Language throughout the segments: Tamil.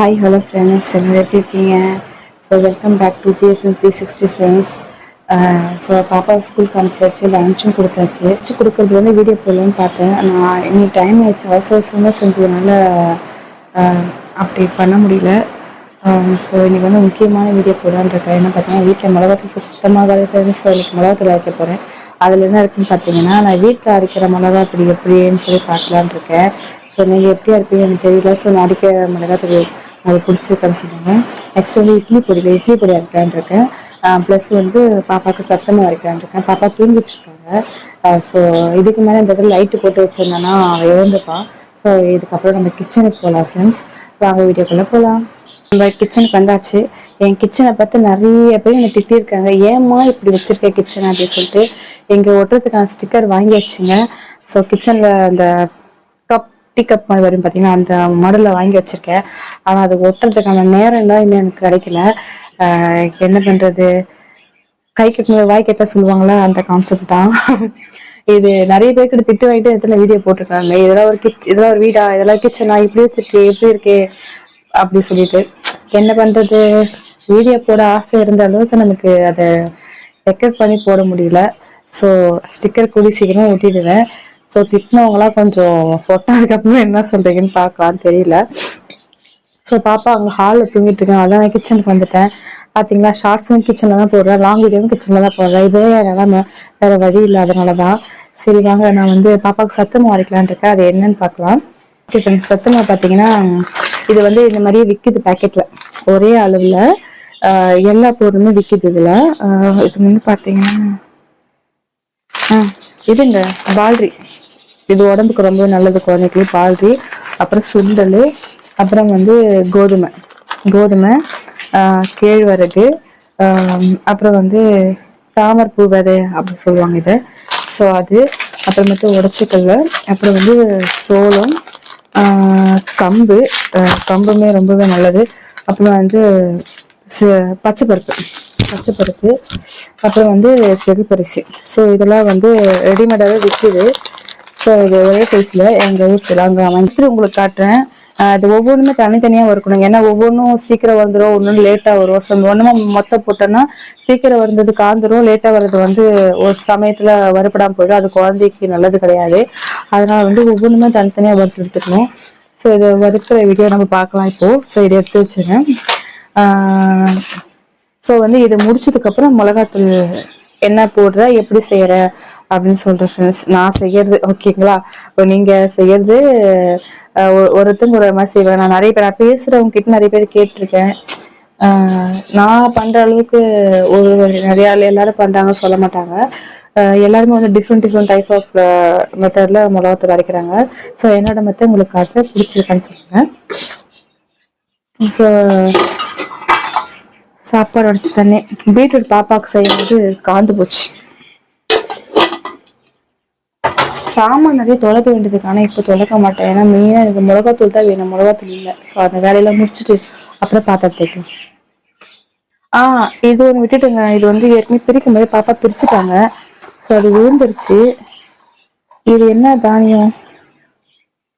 ஹாய் ஹலோ ஃப்ரெண்ட்ஸ் எல்லோரும் எப்படி இருக்கீங்க so welcome back to GSM three sixty friends so பாப்பா ஸ்கூலுக்கு அனுப்பிச்சாச்சு லஞ்சும் கொடுத்தாச்சு. லஞ்சு கொடுக்குறது வந்து வீடியோ போடலான்னு பார்த்தேன். நான் இனி டைம் ஆயிடுச்சு. அவசர அவசரமாக செஞ்சதுனால அப்படி பண்ண முடியல. ஸோ இன்றைக்கி வந்து முக்கியமான வீடியோ போடலான்னு இருக்கேன். என்ன பார்த்தீங்கன்னா வீட்டில் மிளகாத்தூள் சுத்தமாக ஃப்ரெண்ட்ஸ் ஸோ இன்றைக்கி மிளகாத்தூள் அரைக்க போகிறேன் அதில் என்ன இருக்குன்னு பார்த்தீங்கன்னா நான் வீட்டில் அரைக்கிற மிளகா அப்படி எப்படின்னு சொல்லி பார்க்கலான்னு இருக்கேன். ஸோ நீங்கள் எப்படி இருப்பீங்க எனக்கு தெரியல. ஸோ நான் அடிக்கிற மிளகாத்தூள் அது பிடிச்சிருக்கான்னு சொல்லுங்க நெக்ஸ்ட் வந்து இட்லி பொடியில் இட்லி பொடி அரைக்கலான்னு இருக்கேன். ப்ளஸ் வந்து பாப்பாவுக்கு சத்தமாக அரைக்கலான்னு இருக்கேன். பாப்பா தூங்கிட்டு இருக்காங்க ஸோ இதுக்கு மேலே இந்த இடத்துல லைட்டு போட்டு வச்சிருந்தேன்னா அவள் எழுந்துப்பான் ஸோ இதுக்கப்புறம் நம்ம கிச்சனுக்கு போகலாம் ஃப்ரெண்ட்ஸ் வாங்க வீடியோக்குள்ளே போகலாம் நம்ம கிச்சனுக்கு வந்தாச்சு. என் கிச்சனை பார்த்து நிறைய பேர் என்னை திட்டியிருக்காங்க. ஏம்மா இப்படி வச்சுருக்க கிச்சன் அப்படின்னு சொல்லிட்டு. எங்கள் ஒட்டுறதுக்கான ஸ்டிக்கர் வாங்கியாச்சுங்க. ஸோ கிச்சனில் அந்த பிக்கப் மாதிரி வரும் பார்த்தீங்கன்னா அந்த மாடலில் வாங்கி வச்சிருக்கேன். ஆனால் அது ஒட்டுறதுக்கான நேரம் தான் இன்னும் எனக்கு கிடைக்கல. என்ன பண்ணுறது கை கட்டின வாய் கெட்ட சொல்லுவாங்களா? அந்த கான்செப்ட் தான். இது நிறைய பேருக்கு திட்டு வாங்கிட்டு இடத்துல வீடியோ போட்டிருக்காங்க. இதெல்லாம் ஒரு கிச் இதெல்லாம் ஒரு வீடா? இதெல்லாம் கிச்சனா இப்படி வச்சிருக்கே எப்படி இருக்கே. அப்படி சொல்லிட்டு. என்ன பண்றது? வீடியோ போட ஆசை இருந்த அளவுக்கு நமக்கு அதை டெக்கர் பண்ணி போட முடியல. ஸோ ஸ்டிக்கர் கூடி சீக்கிரம் ஒட்டிடுவேன். ஸோ திட்டினவங்களாம் கொஞ்சம் பொட்டாதுக்கப்புறம் என்ன சொல்றீங்கன்னு பார்க்கலான்னு தெரியல. ஸோ பாப்பா அங்கே ஹாலில் தூங்கிட்டு இருக்கேன் அதான் நான் கிச்சனுக்கு வந்துட்டேன். பார்த்தீங்களா ஷார்ட்ஸும் கிச்சனில் தான் போடுறேன். லாங் வீடியோவும் கிச்சனில் தான் போடுறேன். இதே நிலமை. வேற வழி இல்லை அதனால தான். சரி வாங்க. நான் வந்து பாப்பாவுக்கு சத்தமாக அரைக்கலான்னு இருக்கேன். அது என்னன்னு பார்க்கலாம். ஓகே ஃப்ரெண்ட்ஸ் சத்தமாக பார்த்தீங்கன்னா இது வந்து இந்த மாதிரியே விற்கிது பேக்கெட்டில் ஒரே அளவில். எல்லா பொருளுமே விற்கிது இதில். இது வந்து பார்த்தீங்கன்னா ஆ இதுங்க பால்ரி. இது உடம்புக்கு ரொம்ப நல்லது குழந்தைக்கு பால்ரி அப்புறம் சுண்டல் அப்புறம் வந்து கோதுமை. கோதுமை கேழ்வரகு அப்புறம் வந்து தாமரப்பூ விதை அப்படின்னு சொல்லுவாங்க இதை. ஸோ அது அப்புறமேட்டு உடச்சிக்கல்ல அப்புறம் வந்து சோளம் கம்பு கம்புமே ரொம்பவே நல்லது. அப்புறம் வந்து ச- பச்சைப்பருப்பு பச்சைப்பருப்பு. அப்புறம் வந்து செகுப்பரிசி. ஸோ இதெல்லாம் வந்து ரெடிமேடாகவே விற்குது ஸோ இது ஒரே சைஸில் எங்கள் ஊர் சைடில் அங்கே உங்களுக்கு காட்டுறேன். அது ஒவ்வொன்றுமே தனித்தனியாக வறுக்கணும் ஏன்னா ஒவ்வொன்றும் சீக்கிரம் வந்துடும் ஒன்றும் லேட்டாக வரும். ஸோ ஒன்றுமா மொத்தம் போட்டோன்னா சீக்கிரம் வந்தது காந்துடும் லேட்டாக வர்றது வந்து ஒரு சமயத்தில் வறுப்படாமல் போயிடும். அது குழந்தைக்கு நல்லது கிடையாது. அதனால் வந்து ஒவ்வொன்றுமே தனித்தனியாக வறுத்து எடுத்துக்கணும். ஸோ இதை வறுக்கிற வீடியோ நம்ம பார்க்கலாம் இப்போது ஸோ இதை எடுத்து வச்சுருக்கேன் ஸோ வந்து இதை முடிச்சதுக்கப்புறம் மிளகாத்தூள் என்ன போடுற எப்படி செய்கிற அப்படின்னு சொல்றேன் ஃப்ரெண்ட்ஸ் நான் செய்யறது ஓகேங்களா இப்போ நீங்க செய்யறது ஒரு- ஒருத்தங்க ஒரு மாதிரி செய்வேன் நான் நிறைய பேர் நான் பேசுறவங்க கிட்ட நிறைய பேர் கேட்டிருக்கேன். நான் பண்ற அளவுக்கு ஒரு நிறைய எல்லாரும் பண்றாங்க சொல்ல மாட்டாங்க. எல்லாருமே வந்து டிஃப்ரெண்ட் டிஃப்ரெண்ட் டைப் ஆஃப் மெத்தடில் மிளகாத்தூள் அரைக்கிறாங்க ஸோ என்னோட மெத்தட் உங்களுக்கு காட்ட பிடிச்சிருக்கான்னு சொல்லுங்கள் ஸோ சாப்பாடு அடைச்சி தண்ணி. பீட்ரூட் பாப்பாவுக்கு செய்யும்போது காந்து போச்சு. சாமான் நிறைய தொலைக்க வேண்டியதுக்கான ஆனால் இப்போ தொலைக்க மாட்டேன். ஏன்னா மெயினாக எனக்கு மிளகாத்தூள் தான் வேணும். மிளகாத்தூள் இல்லை. ஸோ அந்த வேலையெல்லாம் முடிச்சுட்டு அப்புறம் பாத்திரம் தேய்க்கும் ஆ இது ஒன்று விட்டுட்டுங்க. இது வந்து ஏற்கனவே பிரிக்கும் போது பாப்பா பிரிச்சுட்டாங்க. ஸோ அது விழுந்துருச்சு இது என்ன தானியம்?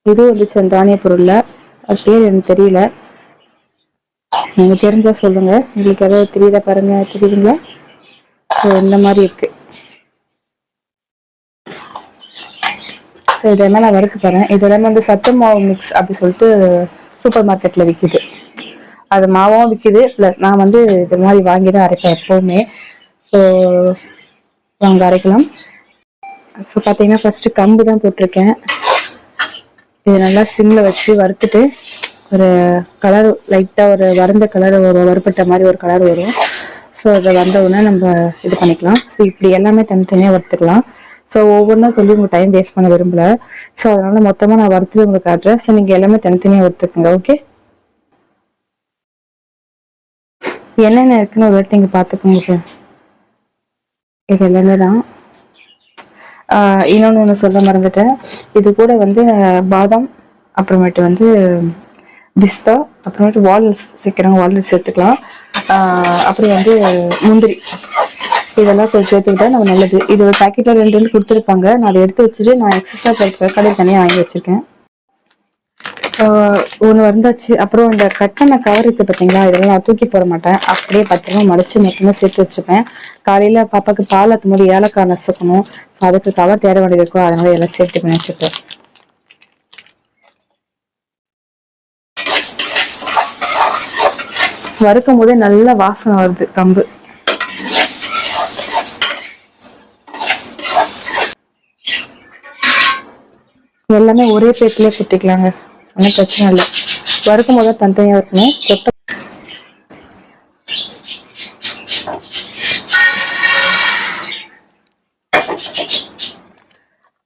இது வந்துச்சு அந்த தானிய பொருளில். அது பேர் எனக்கு தெரியல. நீங்கள் தெரிஞ்சால் சொல்லுங்கள் உங்களுக்கு ஏதாவது தெரியுதா பாருங்க. தெரியுதுங்களா? ஸோ இந்த மாதிரி இருக்குது ஸோ இதெல்லாம் நான் வறுக்க போகிறேன் இதெல்லாம் வந்து சத்து மாவு மிக்ஸ் அப்படி சொல்லிட்டு சூப்பர் மார்க்கெட்டில் விற்கிது அது மாவும் விற்கிது ப்ளஸ் நான் வந்து இது மாதிரி வாங்கி தான் அரைப்பேன் எப்போவுமே. ஸோ வாங்க அரைக்கலாம். ஸோ பார்த்தீங்கன்னா ஃபஸ்ட்டு கம்பு தான் போட்டிருக்கேன். இது நல்லா சிம்மில் வச்சு வறுத்துட்டு ஒரு கலர் லைட்டாக ஒரு வறந்த கலர் ஒரு வறுப்பட்ட மாதிரி ஒரு கலர் வரும். ஸோ அதை வந்த உடனே நம்ம இது பண்ணிக்கலாம். ஸோ இப்படி எல்லாமே தனித்தனியாக வறுத்துக்கலாம். ஸோ ஒவ்வொன்றா சொல்லி உங்க டைம் வேஸ்ட் பண்ண விரும்பல. ஸோ அதனால மொத்தமாக நான் வறுத்து உங்களுக்கு காட்டுறேன் ஸோ நீங்கள் எல்லாமே தனித்தனியாக வறுத்துக்குங்க ஓகே என்னென்ன இருக்குன்னு ஒரு வாட்டி நீங்கள் பார்த்துக்கோங்க இது எல்லாமே தான். ஆஹ் இன்னொன்னு ஒன்று சொல்ல மறந்துட்டேன். இது கூட வந்து பாதாம் அப்புறமேட்டு வந்து பிஸ்தா அப்புறமேட்டு வால்நட்ஸ் சேர்க்குறாங்க வால்நட்ஸ் சேர்த்துக்கலாம் ஆஹ் அப்புறம் வந்து முந்திரி. இதெல்லாம் கொஞ்சம் சேர்த்துக்கிட்டா நம்ம நல்லது. இது ஒரு பேக்கெட்டில் ரெண்டு ரெண்டு கொடுத்துருப்பாங்க. நான் அதை எடுத்து வச்சுட்டு நான் எக்ஸஸாக கடையில் தனியாக வாங்கி வச்சிருக்கேன். ஒன்று வந்தாச்சு. அப்புறம் இந்த கட்டண கவர் இருக்குது பார்த்தீங்களா இதெல்லாம் நான் தூக்கி போட மாட்டேன். அப்படியே பத்திரமா மடிச்சு மொத்தமாக சேர்த்து வச்சுப்பேன். காலையில் பாப்பாவுக்கு பால் ஆற்றும் போது ஏலக்காய் நசுக்கணும். ஸோ அதுக்கு கவர் தேட வேண்டியது இருக்கும். அதனால எல்லாம் சேர்த்து பண்ணி வச்சுப்பேன். வறுக்கும் போதே நல்ல வாசனை வருது கம்பு. எல்லாமே ஒரே பேட்டிலே குட்டிக்கலாங்க ஒன்றும் பிரச்சனை இல்லை. வறுக்கும் போது தனித்தனியாக இருக்கணும் கொட்டை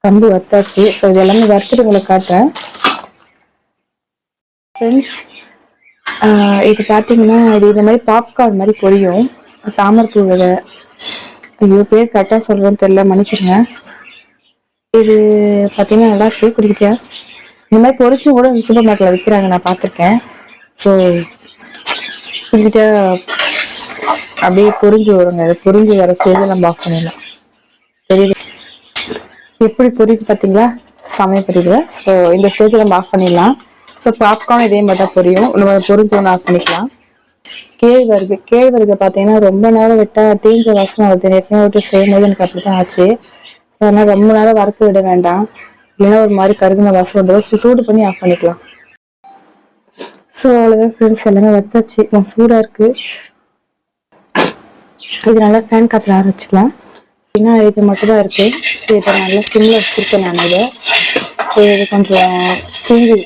கம்பி வத்தாச்சு. ஸோ இது எல்லாமே வறுத்துட்டு உங்களுக்கு காட்டுறேன். ஃப்ரெண்ட்ஸ் இது பார்த்தீங்கன்னா இது இந்த மாதிரி பாப்கார்ன் மாதிரி பொரியும். தாமரைப்பூ விதை ஐயோ பேர் கரெக்டாக சொல்கிறேன்னு தெரில மன்னிச்சிருங்க இது பார்த்தீங்கன்னா நல்லா இருக்கு. குடிக்கிட்டியா? இந்த மாதிரி பொறிச்சு கூட சூப்பர் மார்க்கெட்ல விற்கிறாங்க நான் பார்த்துருக்கேன் ஸோ குடிக்கிட்டியா? அப்படியே பொறிஞ்சு வருங்க. அது பொறிஞ்சு வர ஸ்டேஜில் நம்ம ஆஃப் பண்ணிடலாம். தெரியுது? எப்படி புரியுது பார்த்தீங்களா சமய புரியுது ஸோ இந்த ஸ்டேஜில் நம்ம ஆஃப் பண்ணிடலாம். ஸோ பாப்கார்ன் இதே மாதிரி தான் புரியும். நம்ம பொரிஞ்சு ஆஃப் பண்ணிக்கலாம். கேழ்வரகு. கேழ்வரகு பார்த்தீங்கன்னா ரொம்ப நேரம் விட்டால் தீஞ்ச வாசனை வருது. ஏற்கனவே விட்டு செய்யும் போது எனக்கு அப்படி தான் ஆச்சு. ஸோ அதனால் ரொம்ப நேரம் வறுக்க விட வேண்டாம். இல்லைன்னா ஒரு மாதிரி கருகுன வாசம் வந்துடும் ஸோ சூடு பண்ணி ஆஃப் பண்ணிக்கலாம். ஸோ அவ்வளோதான் ஃப்ரெண்ட்ஸ் எல்லாமே வத்தாச்சு. நான் சூடாக இருக்குது இது நல்லா ஃபேன் காற்றுல ஆரம்பிச்சிக்கலாம் சின்ன ஏன்னா இது மட்டும்தான் இருக்குது ஸோ இதை நல்லா சிம்மில் வச்சுருக்கேன் நான் இதை. ஸோ இது கொஞ்சம் தீங்கு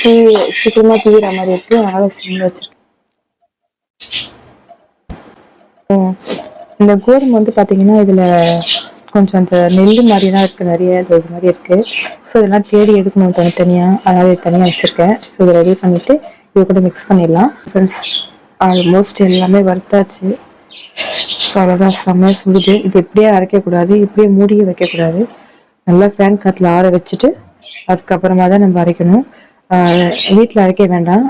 தீ சீக்கிரமாக தீவிர மாதிரி இருக்குது அதனால் சிம்மில் வச்சுருக்கேன். இந்த கோதுமை வந்து பார்த்தீங்கன்னா இதில் கொஞ்சம் அந்த நெல் மாதிரி தான் இருக்குது நிறைய இது இது மாதிரி இருக்குது ஸோ இதெல்லாம் தேடி எடுக்கணும் தனித்தனியாக அதனால் இது தனியாக வச்சுருக்கேன். ஸோ இதை ரெடி பண்ணிவிட்டு இது கூட மிக்ஸ் பண்ணிடலாம். ஃப்ரெண்ட்ஸ் ஆல்மோஸ்ட் எல்லாமே வறுத்தாச்சு. ஸோ அவ்வளோதான் செம்மையாக சுடுது இது இப்படியே அரைக்கக்கூடாது. இப்படியே மூடியே வைக்கக்கூடாது. நல்லா ஃபேன் காற்றுல ஆற வச்சுட்டு அதுக்கப்புறமா தான் நம்ம அரைக்கணும். வீட்டில் அரைக்க வேண்டாம்.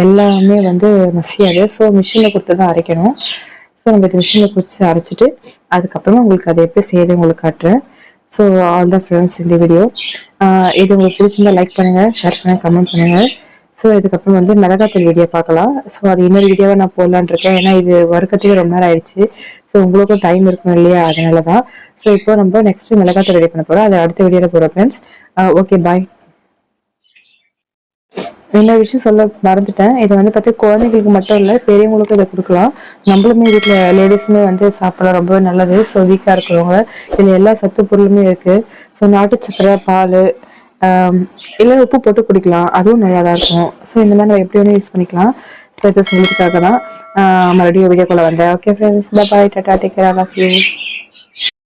எல்லாமே வந்து மசியாது. ஸோ மிஷினில் கொடுத்து தான் அரைக்கணும். ஸோ நம்ம இது மிஷினில் பிடிச்சி அரைச்சிட்டு அதுக்கப்புறமா உங்களுக்கு அதை எப்படி செய்யுது உங்களுக்கு காட்டுறேன். ஸோ ஆல் த ஃப்ரெண்ட்ஸ் இந்த வீடியோ இது உங்களுக்கு பிடிச்சிருந்தா லைக் பண்ணுங்கள் ஷேர் பண்ணுங்கள் கமெண்ட் பண்ணுங்கள் ஸோ இதுக்கப்புறம் வந்து மிளகாத்தூள் வீடியோ பார்க்கலாம். ஸோ அது இன்னொரு வீடியோவை நான் போடலான்னு இருக்கேன். ஏன்னா இது வறுக்கத்துக்கு ரொம்ப நேரம் ஆயிடுச்சு. ஸோ உங்களுக்கும் டைம் இருக்கும் இல்லையா? அதனால தான் ஸோ இப்போ நம்ம நெக்ஸ்ட் மிளகாத்தூள் ரெடி பண்ண போகிறோம் அதை அடுத்த வீடியோவில் போகிறோம் ஃப்ரெண்ட்ஸ் ஓகே பாய் இன்னொரு விஷயம் சொல்ல மறந்துட்டேன். இது வந்து பார்த்து குழந்தைங்களுக்கு மட்டும் இல்லை பெரியவங்களுக்கும் இதை கொடுக்கலாம். நம்மளுமே வீட்டில் லேடிஸுமே வந்து சாப்பிடலாம் ரொம்ப நல்லது. ஸோ வீக்காக இருக்கிறவங்க. இதில் எல்லா சத்து பொருளுமே இருக்குது ஸோ நாட்டு சக்கரை பால் இல்லை உப்பு போட்டு குடிக்கலாம். அதுவும் நல்லா தான் இருக்கும். ஸோ இந்த மாதிரி நம்ம எப்படி வேணும் யூஸ் பண்ணிக்கலாம். ஸோ இதை சொல்லிட்டுக்காக தான் மறுபடியும் மறுபடியும் வீடியோக்குள்ளே வந்தேன். Okay friends bye tata take care of you